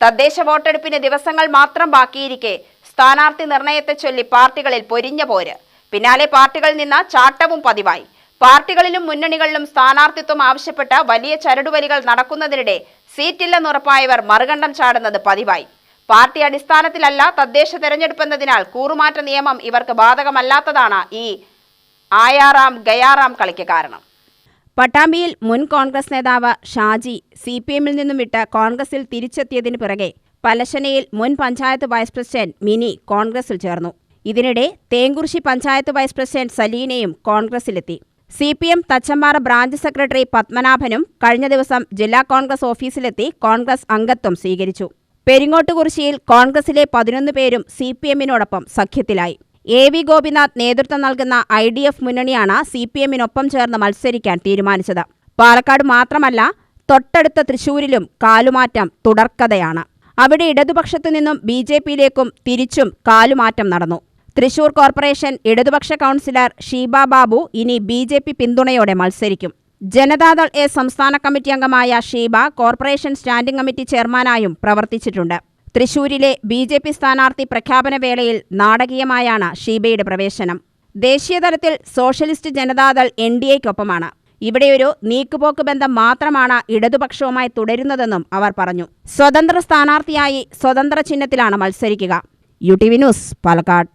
തദ്ദേശ വോട്ടെടുപ്പിന് ദിവസങ്ങൾ മാത്രം ബാക്കിയിരിക്കെ സ്ഥാനാർത്ഥി നിർണയത്തെ ചൊല്ലി പാർട്ടികളിൽ പൊരിഞ്ഞ പോര്. പിന്നാലെ പാർട്ടികളിൽ നിന്ന് ചാട്ടവും പതിവായി. പാർട്ടികളിലും മുന്നണികളിലും സ്ഥാനാർത്ഥിത്വം ആവശ്യപ്പെട്ട വലിയ ചരടുവലികൾ നടക്കുന്നതിനിടെ സീറ്റില്ലെന്നുറപ്പായവർ മറുകണ്ഠം ചാടുന്നത് പതിവായി. പാർട്ടി അടിസ്ഥാനത്തിലല്ല തദ്ദേശ തെരഞ്ഞെടുപ്പെന്നതിനാൽ കൂറുമാറ്റ നിയമം ഇവർക്ക് ബാധകമല്ലാത്തതാണ് ഈ ആയാറാം ഗയാറാം കളിക്ക് കാരണം. പട്ടാമ്പിയിൽ മുൻ കോൺഗ്രസ് നേതാവ് ഷാജി സി പി എമ്മിൽ നിന്നും വിട്ട് കോൺഗ്രസിൽ തിരിച്ചെത്തിയതിനു പിറകെ പലശനയിൽ മുൻ പഞ്ചായത്ത് വൈസ് പ്രസിഡന്റ് മിനി കോൺഗ്രസിൽ ചേർന്നു. ഇതിനിടെ തേങ്കുറിശി പഞ്ചായത്ത് വൈസ് പ്രസിഡന്റ് സലീനയും കോൺഗ്രസിലെത്തി. C P M Thachampara branch secretary പത്മനാഭനും കഴിഞ്ഞ ദിവസം ജില്ലാ കോൺഗ്രസ് ഓഫീസിലെത്തി കോൺഗ്രസ് അംഗത്വം സ്വീകരിച്ചു. പെരിങ്ങോട്ടുകുറിശിയിൽ കോൺഗ്രസിലെ പതിനൊന്ന് പേരും സി പി എമ്മിനോടൊപ്പം സഖ്യത്തിലായി. എ വി ഗോപിനാഥ് നേതൃത്വം നൽകുന്ന ഐ ഡി എഫ് മുന്നണിയാണ് സി പി എമ്മിനൊപ്പം ചേർന്ന് മത്സരിക്കാൻ തീരുമാനിച്ചത്. പാലക്കാട് മാത്രമല്ല തൊട്ടടുത്ത തൃശൂരിലും കാലുമാറ്റം തുടർക്കഥയാണ്. അവിടെ ഇടതുപക്ഷത്തു നിന്നും ബി ജെ പിയിലേക്കും തിരിച്ചും കാലുമാറ്റം നടന്നു. തൃശൂർ കോർപ്പറേഷൻ ഇടതുപക്ഷ കൗൺസിലർ ഷീബ ബാബു ഇനി ബി ജെ പി പിന്തുണയോടെ മത്സരിക്കും. ജനതാദൾ എ സംസ്ഥാന കമ്മിറ്റി അംഗമായ ഷീബ കോർപ്പറേഷൻ സ്റ്റാൻഡിംഗ് കമ്മിറ്റി ചെയർമാനായും പ്രവർത്തിച്ചിട്ടുണ്ട്. തൃശൂരിലെ ബി ജെ പി സ്ഥാനാർത്ഥി പ്രഖ്യാപന വേളയിൽ നാടകീയമായാണ് ഷീബയുടെ പ്രവേശനം. ദേശീയതലത്തിൽ സോഷ്യലിസ്റ്റ് ജനതാദൾ എൻ ഡി എക്കൊപ്പമാണ് ഇവിടെയൊരു നീക്കുപോക്ക് ബന്ധം മാത്രമാണ് ഇടതുപക്ഷവുമായി തുടരുന്നതെന്നും അവർ പറഞ്ഞു. സ്വതന്ത്ര സ്ഥാനാർത്ഥിയായി സ്വതന്ത്ര ചിഹ്നത്തിലാണ് മത്സരിക്കുക. U T V news Palakkad.